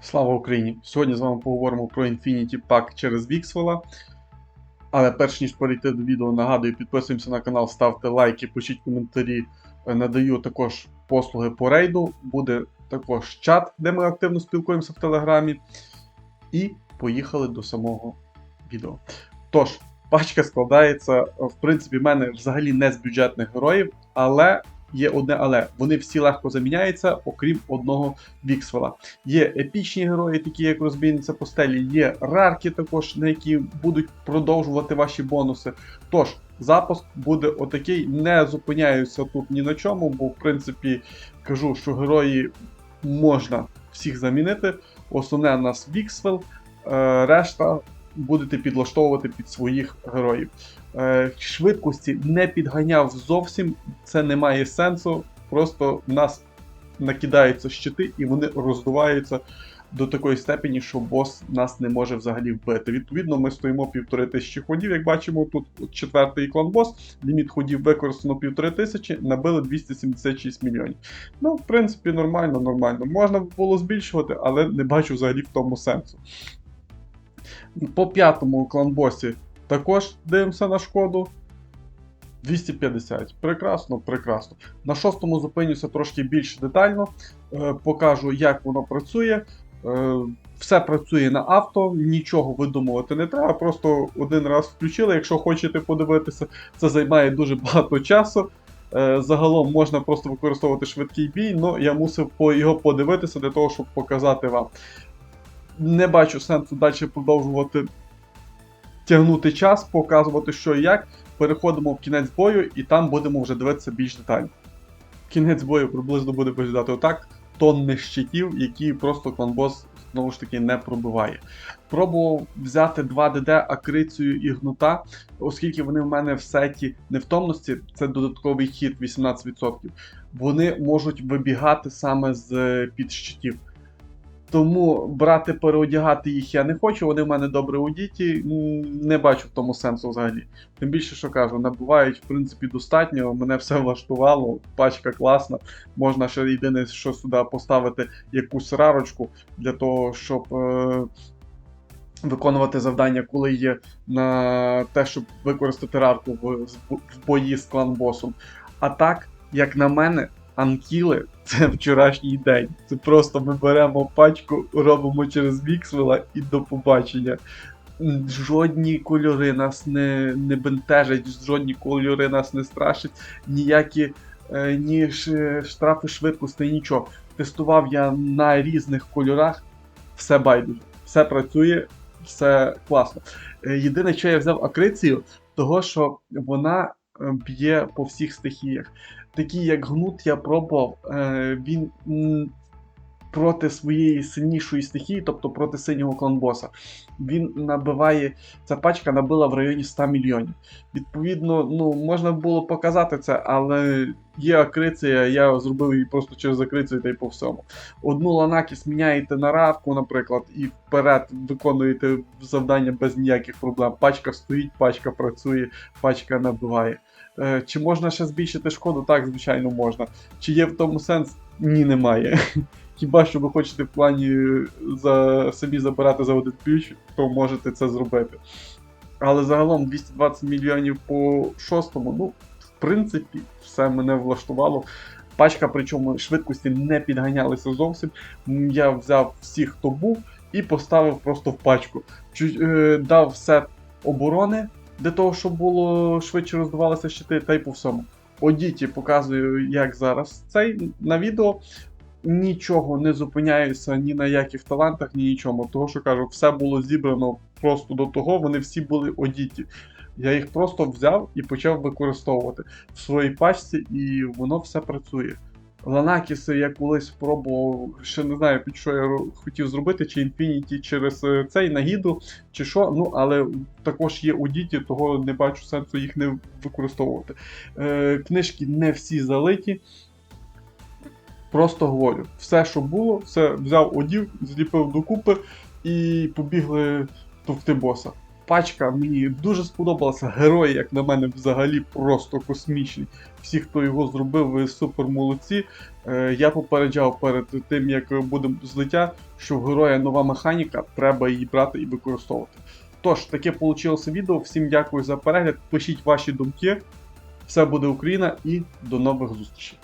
Слава Україні! Сьогодні з вами поговоримо про Infinity Pack через Vixwell. Але перш ніж перейти до відео, нагадую, підписуємося на канал, ставте лайки, пишіть коментарі. Е, Надаю також послуги по рейду. Буде також чат, де ми активно спілкуємося в Телеграмі. І поїхали до самого відео. Тож, пачка складається, в принципі, в мене взагалі не з бюджетних героїв, але є одне але. Вони всі легко заміняються, окрім одного Віксвела. Є епічні герої, такі як розбійниця постелі, є рарки також, на які будуть продовжувати ваші бонуси. Тож, запуск буде отакий. Не зупиняюся тут ні на чому, бо в принципі кажу, що герої можна всіх замінити. Основне у нас Віксвел, е, решта будете підлаштовувати під своїх героїв. Е, Швидкості не підганяв зовсім, це не має сенсу. Просто в нас накидаються щити і вони роздуваються до такої степені, що бос нас не може взагалі вбити. Відповідно, ми стоїмо півтори тисячі ходів. Як бачимо, тут четвертий клан бос, ліміт ходів використано півтори тисячі, набили 276 мільйонів. Ну, в принципі, нормально, нормально. Можна було збільшувати, але не бачу взагалі в тому сенсу. По п'ятому кланбосі також дивимося на шкоду. 250. Прекрасно, прекрасно. На шостому зупинюся трошки більш детально. Е, покажу, як воно працює. Е, все працює на авто, нічого видумувати не треба. Просто один раз включили. Якщо хочете подивитися, це займає дуже багато часу. Е, загалом можна просто використовувати швидкий бій, але я мусив його подивитися для того, щоб показати вам. Не бачу сенсу далі продовжувати тягнути час, показувати, що і як. Переходимо в кінець бою, і там будемо вже дивитися більш детально. Кінець бою приблизно буде виглядати отак: тонни щитів, які просто кланбос знову ж таки не пробиває. Пробував взяти 2 ДД акрицію і гнута, оскільки вони в мене в сеті невтомності, це додатковий хід 18%. Вони можуть вибігати саме з під щитів. Тому брати, переодягати їх я не хочу, вони в мене добре одіті, не бачу в тому сенсу взагалі. Тим більше, що кажу, набувають, в принципі, достатньо, мене все влаштувало, пачка класна. Можна ще єдине, що сюди поставити якусь рарочку для того, щоб е- виконувати завдання, коли є на те, щоб використати рарку в, в бої з клан-босом. А так, як на мене, Анкіли це вчорашній день. Це просто ми беремо пачку, робимо через Віксвела і до побачення. Жодні кольори нас не не бентежать, жодні кольори нас не страшать, ніякі е, ні штрафи швидкості, нічого. Тестував я на різних кольорах, все байдуже, все працює, все класно. Е, єдине, що я взяв акрицію, того що вона б'є по всіх стихіях. Такі як гнут, я пробував, е, він проти своєї сильнішої стихії, тобто проти синього кланбоса, він набиває, ця пачка набила в районі 100 мільйонів. Відповідно, ну, можна було показати це, але є акриція, я зробив її просто через акрицію та й по всьому. Одну ланакіс міняєте на радку, наприклад, і вперед виконуєте завдання без ніяких проблем. Пачка стоїть, пачка працює, пачка набиває. Е, Чи можна ще збільшити шкоду? Так, звичайно, можна. Чи є в тому сенс? Ні, немає. Хіба що ви хочете в плані за собі забирати за один ключ, то можете це зробити. Але загалом 220 мільйонів по шостому, ну, в принципі, все мене влаштувало. Пачка, причому швидкості не підганялися зовсім. Я взяв всіх, хто був, і поставив просто в пачку. Чуть, е, дав сет оборони для того, щоб було швидше роздавалися щити, та й по всьому. Одіті показую, як зараз цей на відео. Нічого не зупиняюся ні на яких талантах, ні нічому. Того, що кажу, все було зібрано просто до того, вони всі були одіті. Я їх просто взяв і почав використовувати в своїй пачці, і воно все працює. Ланакіси я колись спробував, ще не знаю, під що я хотів зробити, чи Infinity через е, цей нагіду, чи що. Ну, але також є у діті, того не бачу сенсу їх не використовувати. Е, Книжки не всі залиті. Просто говорю, все, що було, все взяв, одів, зліпив докупи і побігли товкти боса. пачка мені дуже сподобалася. Герої, як на мене, взагалі просто космічні. Всі, хто його зробив, ви супер молодці. Е, Я попереджав перед тим, як буде злиття, що в героя нова механіка, треба її брати і використовувати. Тож, таке вийшло відео. Всім дякую за перегляд. Пишіть ваші думки. Все буде Україна і до нових зустрічей.